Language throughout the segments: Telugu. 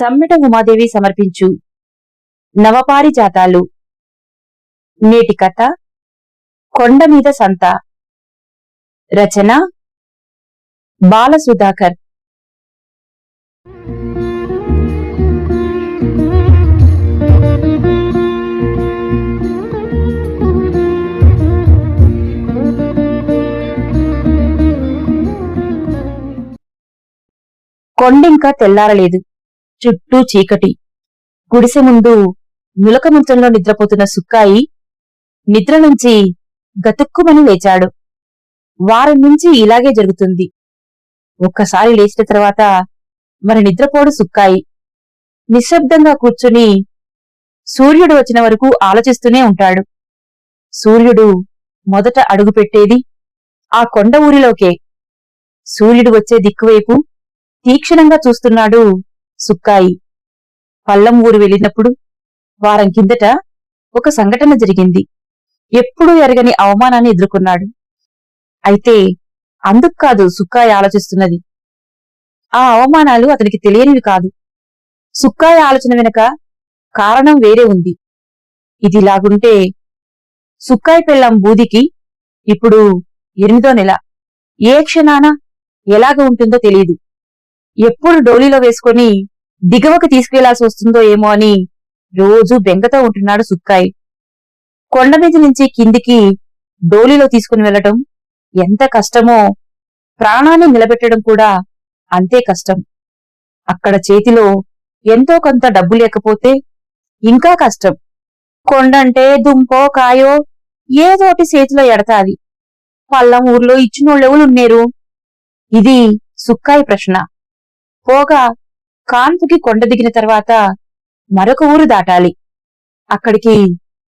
సమ్మెట ఉమాదేవి సమర్పించు నవపారిజాతాలు. నేటి కథ. కొండ మీద సంత. రచన. బాలసుధాకర్. కొండింకా తెల్లారలేదు. చుట్టూ చీకటి. గుడిసె ముందు నులకముంచంలో నిద్రపోతున్న సుక్కాయి నిద్ర నుంచి గతుక్కుమని లేచాడు. వారం నుంచి ఇలాగే జరుగుతుంది. ఒక్కసారి లేచిన తర్వాత మరి నిద్రపోడు సుక్కాయి. నిశ్శబ్దంగా కూర్చుని సూర్యుడు వచ్చిన వరకు ఆలోచిస్తూనే ఉంటాడు. సూర్యుడు మొదట అడుగుపెట్టేది ఆ కొండ ఊరిలోకే. సూర్యుడు వచ్చే దిక్కువైపు తీక్షణంగా చూస్తున్నాడు సుక్కాయి. పల్లం ఊరు వెళ్ళినప్పుడు వారం కిందట ఒక సంఘటన జరిగింది. ఎప్పుడూ ఎరగని అవమానాన్ని ఎదుర్కొన్నాడు. అయితే అందుకు కాదు సుక్కాయి ఆలోచిస్తున్నది. ఆ అవమానాలు అతనికి తెలియనివి కాదు. సుక్కాయి ఆలోచన వెనుక కారణం వేరే ఉంది. ఇదిలాగుంటే సుక్కాయి పెళ్ళం బూదికి ఇప్పుడు ఎనిమిదో నెల. ఏ క్షణాన ఎలాగ ఉంటుందో తెలియదు ఎప్పుడు డోలీలో వేసుకుని దిగువకు తీసుకెళ్ళాల్సి వస్తుందో ఏమో అని రోజూ బెంగతో ఉంటున్నాడు సుక్కాయి. కొండ మీద నుంచి కిందికి డోలీలో తీసుకుని వెళ్ళటం ఎంత కష్టమో ప్రాణాన్ని నిలబెట్టడం కూడా అంతే కష్టం. అక్కడ చేతిలో ఎంతో కొంత డబ్బు లేకపోతే ఇంకా కష్టం. కొండంటే దుంపో కాయో ఏదోటి చేతిలో ఎడతాది. పల్లం ఊర్లో ఇచ్చినోళ్ళెవలున్నేరు ఇది సుక్కాయి ప్రశ్న. పోగా కాన్పుకి కొండ దిగిన తర్వాత మరొక ఊరు దాటాలి. అక్కడికి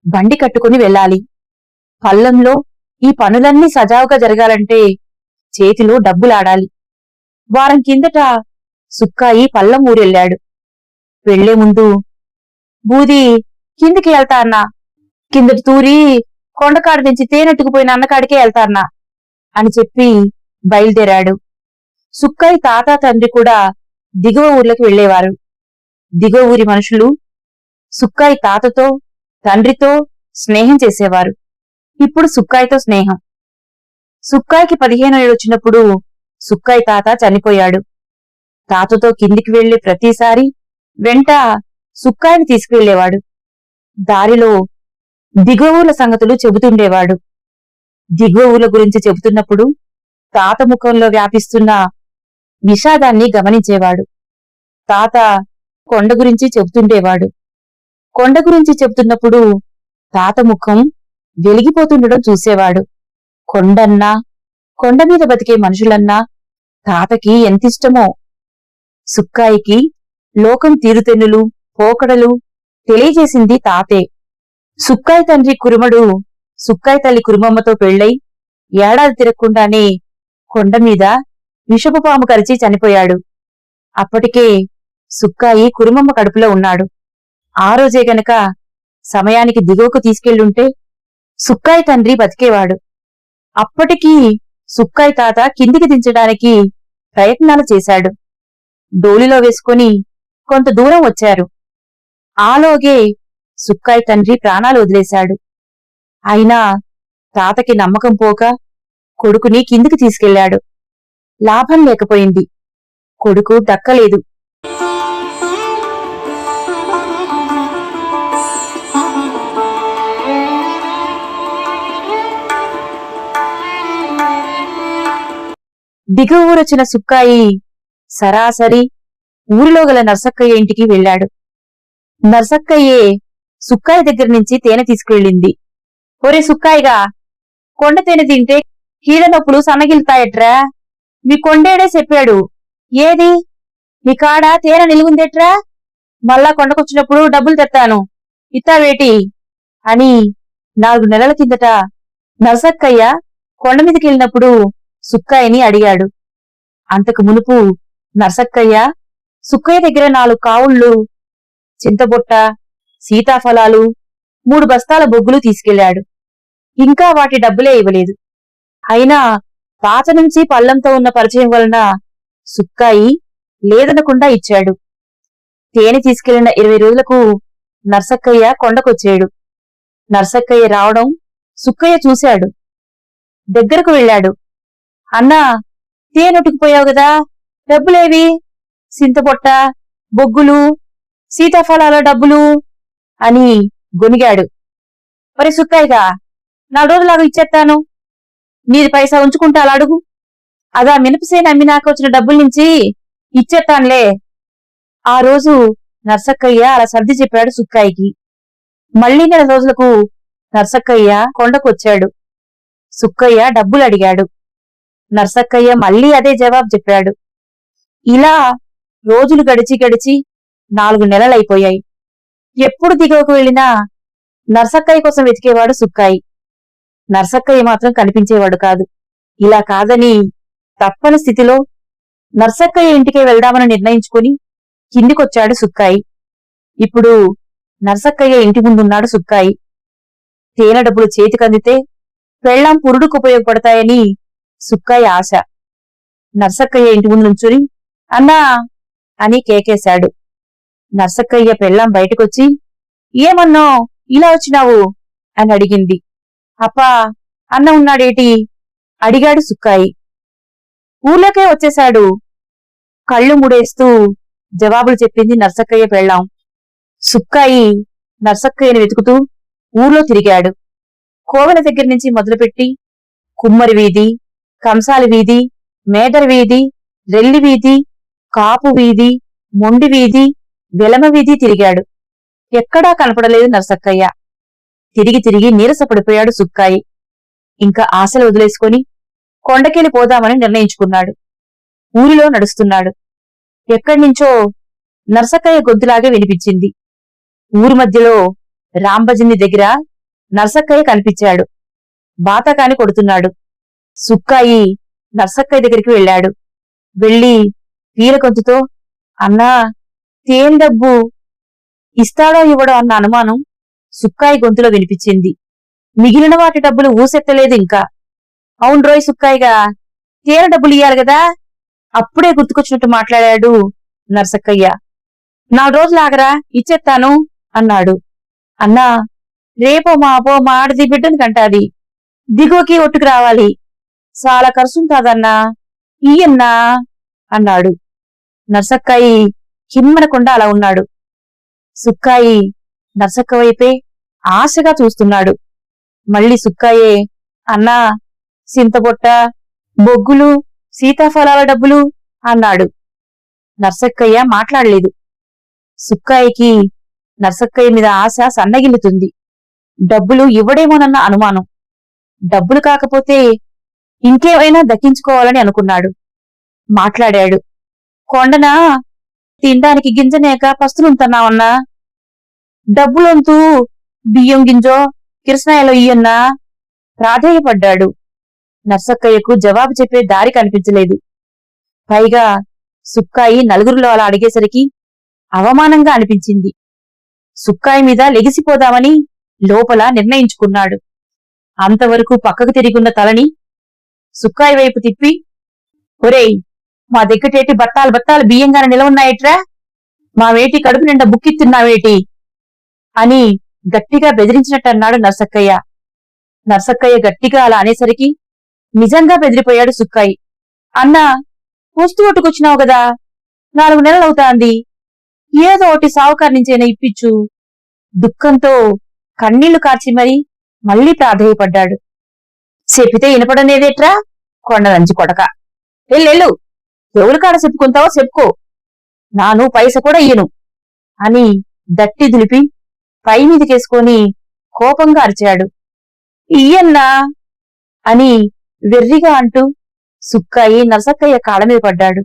బండి కట్టుకుని వెళ్ళాలి. పల్లంలో ఈ పనులన్నీ సజావుగా జరగాలంటే చేతిలో డబ్బులాడాలి. వారం కిందట సుక్కాయి పల్లం ఊరెళ్ళాడు. వెళ్ళే ముందు బూది కిందికి వెళ్తా అన్నా. కిందటి తూరి కొండకాడు నుంచి తేనెట్టుకుపోయిన అన్నకాడికే వెళ్తా అన్నా అని చెప్పి బయలుదేరాడు. సుక్కాయి తాత తండ్రి కూడా దిగువ ఊర్లకు వెళ్ళేవారు దిగువ ఊరి మనుషులు సుక్కాయి తాతతో తండ్రితో స్నేహం చేసేవారు. ఇప్పుడు సుక్కాయితో స్నేహం. సుక్కాయికి పదిహేను ఏళ్ళు వచ్చినప్పుడు సుక్కాయి తాత చనిపోయాడు. తాతతో కిందికి వెళ్ళే ప్రతిసారి వెంట సుక్కాయిని తీసుకువెళ్ళేవాడు దారిలో దిగువ ఊర్ల సంగతులు చెబుతుండేవాడు. దిగువ ఊర్ల గురించి చెబుతున్నప్పుడు తాత ముఖంలో వ్యాపిస్తున్న విషాదాన్ని గమనించేవాడు. తాత కొండ గురించి చెబుతుండేవాడు. కొండ గురించి చెబుతున్నప్పుడు తాత ముఖం వెలిగిపోతుండడం చూసేవాడు. కొండన్నా కొండ మీద బతికే మనుషులన్నా తాతకి ఎంతిష్టమో. సుక్కాయికి లోకం తీరుతెన్నులు పోకడలు తెలియజేసింది తాతే. సుక్కాయి తండ్రి కురుమడు సుక్కాయి తల్లి కురుమమ్మతో పెళ్ళై ఏడాది తిరగకుండానే కొండ మీద విషపు పాము కరిచి చనిపోయాడు. అప్పటికే సుక్కాయి కురుమమ్మ కడుపులో ఉన్నాడు. ఆ రోజే గనక సమయానికి దిగువకు తీసుకెళ్ళుంటే సుక్కాయి తండ్రి బతికేవాడు. అప్పటికీ సుక్కాయి తాత కిందికి దించడానికి ప్రయత్నాలు చేశాడు. డోలిలో వేసుకుని కొంత దూరం వచ్చారు. ఆలోగే సుక్కాయి తండ్రి ప్రాణాలు వదిలేశాడు. అయినా తాతకి నమ్మకం పోక కొడుకుని కిందికి తీసుకెళ్ళాడు లాభం లేకపోయింది. కొడుకు దక్కలేదు. దిగువ ఊరొచ్చిన సుక్కాయి సరాసరి ఊరిలో గల నర్సక్కయ్య ఇంటికి వెళ్ళాడు. నర్సక్కయ్యే సుక్కాయి దగ్గర నుంచి తేనె తీసుకువెళ్ళింది ఒరే సుక్కాయిగా కొండ తేనె తింటే కీళ్ళ నొప్పులు మీ కొండేడే చెప్పాడు. ఏది? మీ కాడ తేనె నిలుగుందేట్రా? మళ్ళా కొండకొచ్చినప్పుడు డబ్బులు తెత్తాను. ఇత్తావేటి? అని నాలుగు నెలల కిందట నరసక్కయ్య కొండ మీదకెళ్ళినప్పుడు సుక్కాయని అడిగాడు. అంతకు మునుపు నర్సక్కయ్య సుక్కయ్య దగ్గర నాలుగు కావుళ్ళు చింతబొట్ట సీతాఫలాలు మూడు బస్తాల బొగ్గులు తీసుకెళ్ళాడు ఇంకా వాటి డబ్బులే ఇవ్వలేదు. అయినా పాత నుంచి పల్లంతో ఉన్న పరిచయం వలన సుక్కాయి లేదనకుండా ఇచ్చాడు. తేనె తీసుకెళ్ళిన ఇరవై రోజులకు నర్సక్కయ్య కొండకొచ్చాడు. నర్సక్కయ్య రావడం సుక్కయ్య చూశాడు. దగ్గరకు వెళ్ళాడు. అన్నా తేనెట్టుకుపోయావు గదా డబ్బులేవి? సింతపొట్ట బొగ్గులు సీతాఫలాల డబ్బులు అని గొనిగాడు మరి సుక్కయ్యగా నాలుగు రోజులాగా ఇచ్చేస్తాను మీది పైసా ఉంచుకుంటా అలా అడుగు. అదా మినపసేన అమ్మినాక వచ్చిన డబ్బుల నుంచి ఇచ్చేస్తానులే ఆ రోజు నర్సక్కయ్య అలా సర్ది చెప్పాడు సుక్కాయికి. మళ్ళీ నెల రోజులకు నర్సక్కయ్య కొండకొచ్చాడు. సుక్కయ్య డబ్బులు అడిగాడు. నర్సక్కయ్య మళ్ళీ అదే జవాబు చెప్పాడు. ఇలా రోజులు గడిచి గడిచి నాలుగు నెలలైపోయాయి. ఎప్పుడు దిగువకు వెళ్ళినా నర్సక్కయ్య కోసం వెతికేవాడు సుక్కాయి. నర్సక్కయ్య మాత్రం కనిపించేవాడు కాదు. ఇలా కాదని తప్పని స్థితిలో నర్సక్కయ్య ఇంటికే వెళ్దామని నిర్ణయించుకుని కిందికొచ్చాడు సుక్కాయి. ఇప్పుడు నర్సక్కయ్య ఇంటి ముందున్నాడు సుక్కాయి. తేనె డబ్బులు చేతికందితే పెళ్ళాం పురుడుకు ఉపయోగపడతాయని సుక్కాయి ఆశ. నర్సక్కయ్య ఇంటి ముందు నుంచుని అన్నా అని కేకేశాడు. నర్సక్కయ్య పెళ్ళాం బయటకొచ్చి ఏమన్నో ఇలా వచ్చినావు? అని అడిగింది. అప్పా అన్న ఉన్నాడేటి? అడిగాడు సుక్కాయి. ఊర్లోకే వచ్చేశాడు. కళ్ళు ముడేస్తూ జవాబులు చెప్పింది నర్సక్కయ్య పెళ్ళాం. సుక్కాయి నర్సక్కయ్యని వెతుకుతూ ఊర్లో తిరిగాడు. కోవెల దగ్గర నుంచి మొదలుపెట్టి కుమ్మరి వీధి కంసాలి వీధి మేదర్ వీధి రెల్లి వీధి కాపు వీధి మొండి వీధి వెలమ వీధి తిరిగాడు. ఎక్కడా కనపడలేదు నర్సక్కయ్య. తిరిగి తిరిగి నీరసపడిపోయాడు సుక్కాయి. ఇంకా ఆశలు వదిలేసుకొని కొండకెళ్ళి పోదామని నిర్ణయించుకున్నాడు. ఊరిలో నడుస్తున్నాడు. ఎక్కడ్నించో నర్సక్కయ్య గొంతులాగే వినిపించింది. ఊరి మధ్యలో రాంబజిన్ని దగ్గర నర్సక్కయ్య కనిపించాడు. బాతకాని కొడుతున్నాడు. సుక్కాయి నర్సక్కయ్య దగ్గరికి వెళ్ళాడు. వెళ్ళి వీరకొంతుతో అన్నా తేన్ డబ్బు ఇస్తాడో ఇవ్వడో అన్న అనుమానం సుక్కాయి గొంతులో వినిపించింది. మిగిలిన వాటి డబ్బులు ఊసెత్తలేదు ఇంకా. అవును రోయ్ సుక్కాయిగా తీర డబ్బులు ఇయ్యాలి కదా? అప్పుడే గుర్తుకొచ్చినట్టు మాట్లాడాడు నర్సక్కయ్య. నాలుగు రోజులు ఆగరా? ఇచ్చేస్తాను అన్నాడు. అన్నా రేపో మాపో మా ఆడది బిడ్డని కంటాది. దిగువకి ఒట్టుకు రావాలి. చాలా ఖర్చుంటాదన్నా ఇయ్యన్నా అన్నాడు. నర్సక్కాయి కిమ్మనకుండా అలా ఉన్నాడు. సుక్కాయి నర్సక్క వైపే ఆశగా చూస్తున్నాడు. మళ్ళీ సుక్కాయే అన్నా సింతబొట్ట బొగ్గులు సీతాఫలాల డబ్బులు అన్నాడు. నర్సక్కయ్య మాట్లాడలేదు. సుక్కాయికి నర్సక్కయ్య మీద ఆశ సన్నగిల్లుతుంది. డబ్బులు ఇవ్వడేమోనన్న అనుమానం. డబ్బులు కాకపోతే ఇంకేమైనా దక్కించుకోవాలని అనుకున్నాడు. మాట్లాడాడు. కొండనా తినడానికి గింజనేక పస్తులుంటున్నావన్నా డబ్బులొంతు బియ్యం గింజో కిరసనాయలో ఇయ్యన్నా ప్రాధేయపడ్డాడు నర్సక్కయ్యకు జవాబు చెప్పే దారి కనిపించలేదు. పైగా సుక్కాయి నలుగురిలో అలా అడిగేసరికి అవమానంగా అనిపించింది. సుక్కాయి మీద లెగిసిపోదామని లోపల నిర్ణయించుకున్నాడు. అంతవరకు పక్కకు తిరిగున్న తలని సుక్కాయి వైపు తిప్పి ఒరేయ్ మా దగ్గటేటి బత్తాలు బత్తాలు బియ్యంగానే నిలవున్నాయట్రా? మా వేటి కడుపు నిండా బుక్కిత్తున్నావేటి? అని గట్టిగా బెదిరించినట్టన్నాడు నర్సక్కయ్య. నర్సక్కయ్య గట్టిగా అలా అనేసరికి నిజంగా బెదిరిపోయాడు సుక్కాయి అన్నా వస్తు ఒట్టుకొచ్చినావు గదా నాలుగు నెలలవుతాంది. ఏదో ఒకటి సావుకారి నుంచైనా ఇప్పించు దుఃఖంతో కన్నీళ్ళు కార్చి మరీ మళ్ళీ ప్రాధేయపడ్డాడు. చెప్పితే వినపడనేదేట్రా? కొండలంచి కొడక. ఎల్లెళ్ళు ఎవరి కాడ చెప్పుకుంటావో చెప్పుకో. నాను పైస కూడా ఇయ్యను. అని దట్టి దులిపి పై మీదికేసుకొని కోపంగా అరిచాడు. ఇయ్యన్నా అని వెర్రిగా అంటూ సుక్కాయి నరసక్కయ్య కాళ్ళ మీద పడ్డాడు.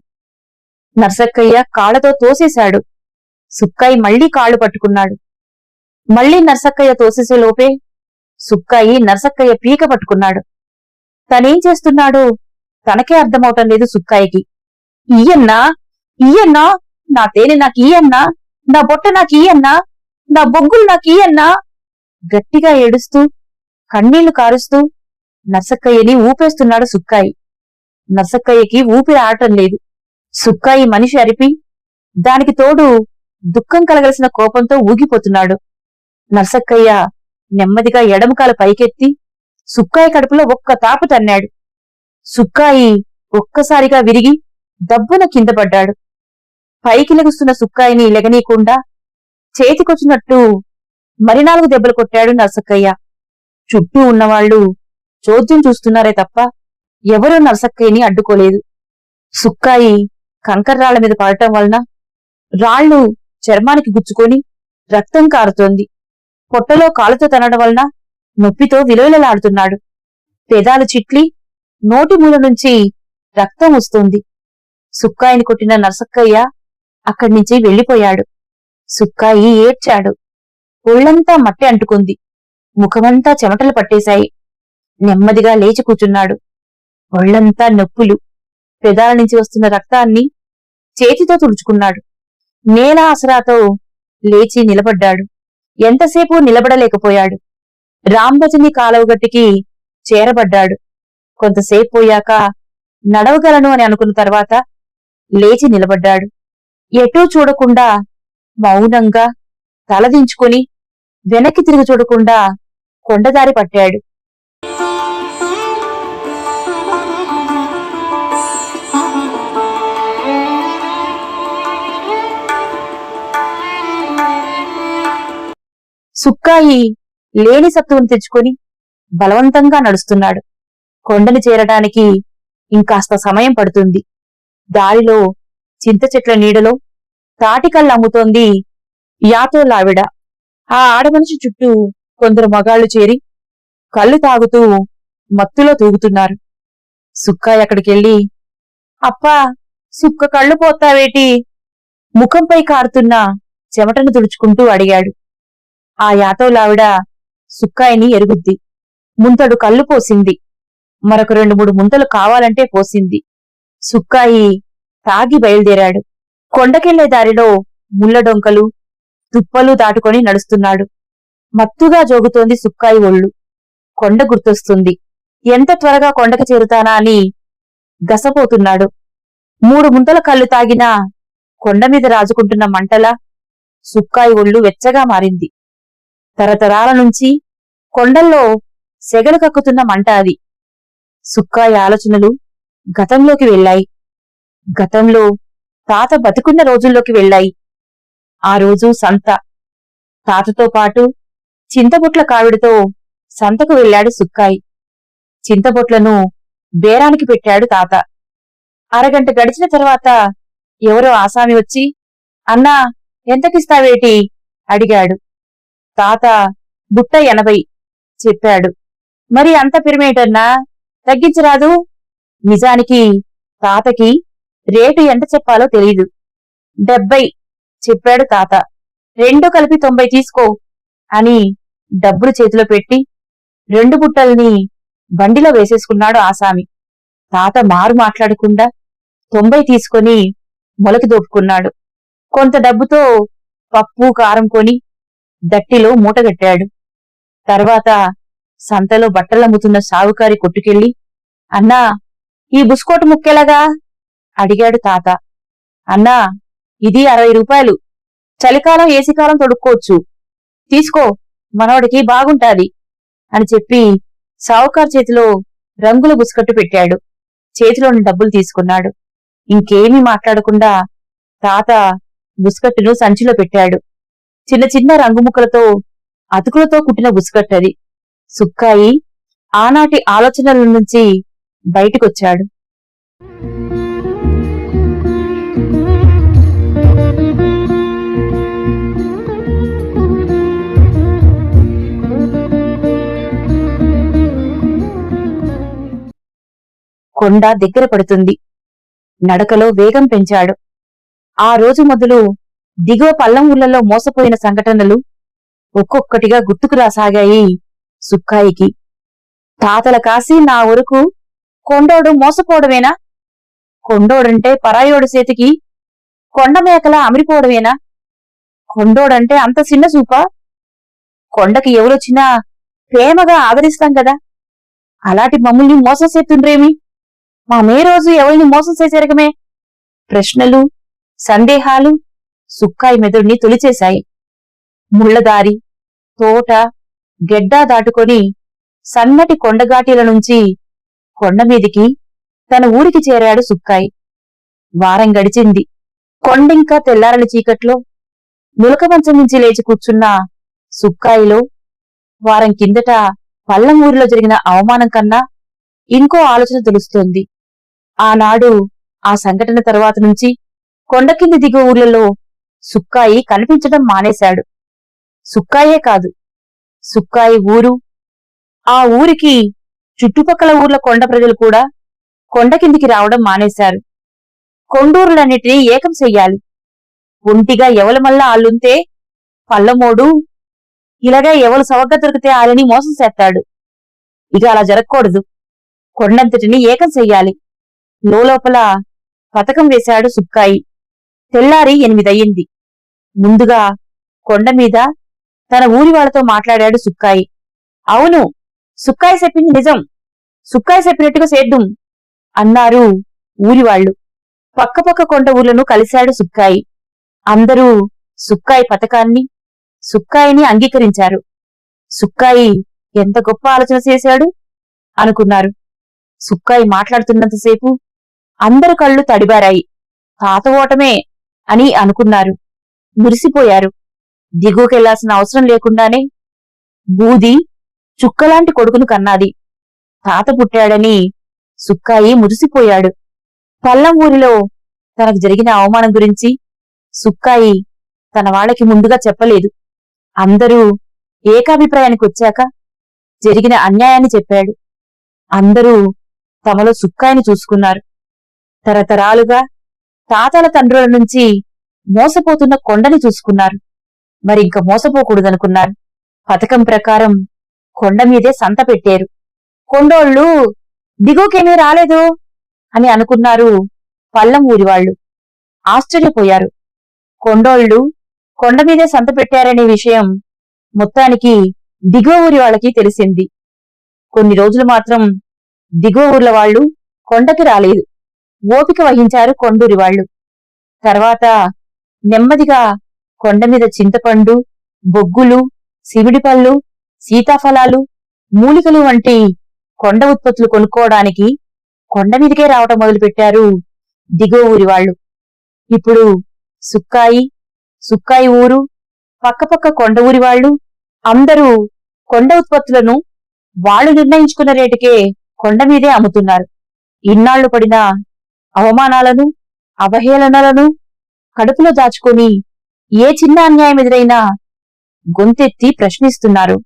నర్సక్కయ్య కాళ్ళతో తోసేశాడు. సుక్కయ్య మళ్ళీ కాళ్ళు పట్టుకున్నాడు. మళ్ళీ నర్సక్కయ్య తోసేసే లోపే సుక్కయ్య నరసక్కయ్య పీక పట్టుకున్నాడు. తనేం చేస్తున్నాడో? తనకే అర్థమవటం లేదు సుక్కాయికి ఇయ్యన్నా? ఇయ్యన్నా? నా తేనె నాకు నా బొట్ట నాకు నా బొగ్గులు నాకు అన్నా గట్టిగా ఏడుస్తూ కన్నీళ్ళు కారుస్తూ నర్సక్కయ్యని ఊపేస్తున్నాడు సుక్కాయి. నర్సక్కయ్యకి ఊపిరి ఆడటం లేదు. సుక్కాయి మనిషి అరిపి దానికి తోడు దుఃఖం కలగలిసిన కోపంతో ఊగిపోతున్నాడు. నర్సక్కయ్య నెమ్మదిగా ఎడమకాలు పైకెత్తి సుక్కాయి కడుపులో ఒక్క తాపు తన్నాడు. సుక్కాయి ఒక్కసారిగా విరిగి దబ్బున కింద పడ్డాడు. పైకి లెగుస్తున్న సుక్కాయిని లెగనీయకుండా చేతికొచ్చినట్టు మరి నాలుగు దెబ్బలు కొట్టాడు నరసక్కయ్య. చుట్టూ ఉన్నవాళ్ళు చోద్యం చూస్తున్నారే తప్ప ఎవరూ నరసక్కయ్యని అడ్డుకోలేదు. సుక్కాయి కంకర్రాళ్ళ మీద పడటం వలన రాళ్ళు చర్మానికి గుచ్చుకొని రక్తం కారుతోంది. పొట్టలో కాలుతో తనడం వలన నొప్పితో విలువలలాడుతున్నాడు. పెదాలు చిట్లి నోటి మూల నుంచి రక్తం వస్తుంది. సుక్కాయిని కొట్టిన నరసక్కయ్య అక్కడి నుంచి వెళ్ళిపోయాడు సుక్కాయి ఏడ్చాడు. ఒళ్ళంతా మట్టి అంటుకుంది. ముఖమంతా చెమటలు పట్టేశాయి. నెమ్మదిగా లేచి కూచున్నాడు ఒళ్ళంతా నొప్పులు. పెదాల నుంచి వస్తున్న రక్తాన్ని చేతితో తుడుచుకున్నాడు. నేల ఆసరాతో లేచి నిలబడ్డాడు. ఎంతసేపు నిలబడలేకపోయాడు. రాంభజని కాలువగట్టికి చేరబడ్డాడు. కొంతసేపు పోయాక నడవగలను అని అనుకున్న తర్వాత లేచి నిలబడ్డాడు. ఎటూ చూడకుండా మౌనంగా తలదించుకొని వెనక్కి తిరిగి చూడకుండా కొండదారి పట్టాడు. సుక్కాయి లేని సత్తువును తెచ్చుకొని బలవంతంగా నడుస్తున్నాడు. కొండని చేరడానికి ఇంకాస్త సమయం పడుతుంది. దారిలో చింత చెట్ల నీడలో తాటికల్లు అమ్ముతోంది యాతోలావిడ. ఆ ఆడమనిషి చుట్టూ కొందరు మగాళ్ళు చేరి కళ్ళు తాగుతూ మత్తులో తూగుతున్నారు. సుక్కాయి అక్కడికెళ్ళి అప్పా సుక్క కళ్ళు పోతావేటి? ముఖంపై కారుతున్న చెమటను తుడుచుకుంటూ అడిగాడు. ఆ యాతోలావిడ సుక్కాయిని ఎరుగుద్ది. ముంతడు కళ్ళు పోసింది. మరొక రెండు మూడు ముంతలు కావాలంటే పోసింది. సుక్కాయి తాగి బయలుదేరాడు. కొండకెళ్ళే దారిలో ముళ్ళడొంకలు తుప్పలు దాటుకొని నడుస్తున్నాడు. మత్తుగా జోగుతోంది సుక్కాయి ఒళ్ళు. కొండ గుర్తొస్తుంది. ఎంత త్వరగా కొండకు చేరుతానా అని గసపోతున్నాడు. మూడు ముంతల కళ్ళు తాగినా కొండ మీద రాజుకుంటున్న మంటల సుక్కాయి ఒళ్ళు వెచ్చగా మారింది. తరతరాల నుంచి కొండల్లో సెగలు కక్కుతున్న మంట అది. సుక్కాయి ఆలోచనలు గతంలోకి వెళ్ళాయి. గతంలో తాత బతుకున్న రోజుల్లోకి వెళ్ళాయి. ఆ రోజు సంత. తాతతో పాటు చింతబొట్ల కావిడితో సంతకు వెళ్ళాడు సుక్కాయి. చింతబొట్లను బేరానికి పెట్టాడు తాత. అరగంట గడిచిన తర్వాత ఎవరో ఆసామి వచ్చి అన్నా ఎంతకిస్తావేటి? అడిగాడు. తాత బుట్ట ఎనభై చెప్పాడు. మరి అంత పిరిమేటన్నా? తగ్గించరాదు? నిజానికి తాతకి రేటు ఎంత చెప్పాలో తెలీదు. డెబ్బై చెప్పాడు తాత. రెండు కలిపి తొంభై తీసుకో అని డబ్బులు చేతిలో పెట్టి రెండు బుట్టల్ని బండిలో వేసేసుకున్నాడు ఆసామి తాత మారు మాట్లాడకుండా తొంభై తీసుకొని మొలకి దోపుకున్నాడు. కొంత డబ్బుతో పప్పు కారం కొని దట్టిలో మూటగట్టాడు తర్వాత సంతలో బట్టలమ్ముతున్న సావుకారి కొట్టుకెళ్ళి అన్నా ఈ బుస్కోటు ముక్కెలాగా అడిగాడు తాత. అన్నా ఇది అరవై రూపాయలు. చలికాలం ఏసికాలం తొడుక్కోవచ్చు. తీసుకో మనవడికి బాగుంటాది అని చెప్పి సావుకార్ చేతిలో రంగుల బుస్కట్టు పెట్టాడు. చేతిలోని డబ్బులు తీసుకున్నాడు. ఇంకేమీ మాట్లాడకుండా తాత బుస్కట్టును సంచిలో పెట్టాడు. చిన్న చిన్న రంగుముక్కలతో అతుకులతో కుట్టిన బుస్కట్టది. సుక్కాయి ఆనాటి ఆలోచనల నుంచి బయటికొచ్చాడు. కొండ దగ్గర పడుతుంది. నడకలో వేగం పెంచాడు. ఆ రోజు మొదలు దిగువ పల్లం ఊళ్ళలో మోసపోయిన సంఘటనలు ఒక్కొక్కటిగా గుర్తుకు రాసాగాయి సుక్కాయికి. తాతల కాసి నా వరకు కొండోడు మోసపోవడమేనా? కొండోడంటే పరాయోడు చేతికి కొండమేకల అమిరిపోవడమేనా? కొండోడంటే అంత చిన్న చూపా? కొండకి ఎవరొచ్చినా ప్రేమగా ఆదరిస్తాం కదా? అలాంటి మమ్మల్ని మోసం చేస్తుండ్రేమి? మామే రోజు ఎవరిని మోసం చేసేరకమే ప్రశ్నలు సందేహాలు సుక్కాయి మెదడుని తొలిచేశాయి. ముళ్ళదారి తోట గెడ్డా దాటుకొని సన్నటి కొండగాటీల నుంచి కొండమీదికి తన ఊరికి చేరాడు సుక్కాయి. వారం గడిచింది. కొండింకా తెల్లారని చీకట్లో నులకమంచం నుంచి లేచి కూర్చున్న సుక్కాయిలో వారం కిందట పల్లం ఊరిలో జరిగిన అవమానం కన్నా ఇంకో ఆలోచన తెలుస్తోంది. ఆనాడు ఆ సంఘటన తరువాత నుంచి కొండకింది దిగు ఊర్లలో సుక్కాయి కనిపించడం మానేశాడు. సుక్కాయే కాదు సుక్కాయి ఊరు. ఆ ఊరికి చుట్టుపక్కల ఊర్ల కొండ ప్రజలు కూడా కొండ కిందికి రావడం మానేశారు. కొండూరులన్నిటినీ ఏకం చెయ్యాలి. ఒంటిగా ఎవలమల్లా ఆళ్ళుంతే పల్లమోడు ఇలాగా ఎవరు సవగ్గా దొరికితే ఆలని మోసం చేస్తాడు. ఇక అలా జరగకూడదు. కొండంతటిని ఏకం చెయ్యాలి. లోపల పథకం వేశాడు సుక్కాయి. తెల్లారి ఎనిమిదయ్యింది. ముందుగా కొండమీద తన ఊరి వాళ్ళతో మాట్లాడాడు సుక్కాయి. అవును సుక్కాయి చెప్పింది నిజం. సుక్కాయి చెప్పినట్టుగా చేద్దుం అన్నారు ఊరివాళ్ళు పక్కపక్క కొండ ఊర్లను కలిశాడు సుక్కాయి. అందరూ సుక్కాయి పథకాన్ని సుక్కాయిని అంగీకరించారు. సుక్కాయి ఎంత గొప్ప ఆలోచన చేశాడు అనుకున్నారు. సుక్కాయి మాట్లాడుతున్నంతసేపు అందరు కళ్ళు తడిబారాయి. తాత ఓటమే అని అనుకున్నారు. మురిసిపోయారు. దిగుకెళ్ళాల్సిన అవసరం లేకుండానే బూది చుక్కలాంటి కొడుకును కన్నాది. తాత పుట్టాడని సుక్కాయి మురిసిపోయాడు. పల్లం ఊరిలో తనకు జరిగిన అవమానం గురించి సుక్కాయి తన వాళ్ళకి ముందుగా చెప్పలేదు. అందరూ ఏకాభిప్రాయానికి వచ్చాక జరిగిన అన్యాయాన్ని చెప్పాడు. అందరూ తమలో సుక్కాయిని చూసుకున్నారు. తరతరాలుగా తాతల తండ్రుల నుంచి మోసపోతున్న కొండని చూసుకున్నారు. మరింక మోసపోకూడదనుకున్నారు. పథకం ప్రకారం కొండ మీదే సంత పెట్టారు. కొండోళ్ళు దిగువకేమీ రాలేదు అని అనుకున్నారు పల్లం ఊరివాళ్ళు ఆశ్చర్యపోయారు. కొండోళ్ళు కొండ మీదే సంత పెట్టారనే విషయం మొత్తానికి దిగువ ఊరి వాళ్ళకి తెలిసింది. కొన్ని రోజులు మాత్రం దిగువ ఊర్ల వాళ్ళు కొండకి రాలేదు. ఓపిక వహించారు కొండూరి వాళ్ళు. తర్వాత నెమ్మదిగా కొండ మీద చింతపండు బొగ్గులు సిమిడిపళ్ళు సీతాఫలాలు మూలికలు వంటి కొండ ఉత్పత్తులు కొనుక్కోవడానికి కొండ మీదకే రావటం మొదలుపెట్టారు దిగువ ఊరి వాళ్ళు. ఇప్పుడు సుక్కాయి సుక్కాయి ఊరు పక్కపక్క కొండ ఊరి వాళ్ళు అందరూ కొండ ఉత్పత్తులను వాళ్ళు నిర్ణయించుకున్న రేటుకే కొండ మీదే అమ్ముతున్నారు. ఇన్నాళ్ళు పడిన అవమానాలను అవహేళనలను కడుపులో దాచుకొని ఏ చిన్న అన్యాయం ఎదురైనా గొంతెత్తి ప్రశ్నిస్తున్నారు.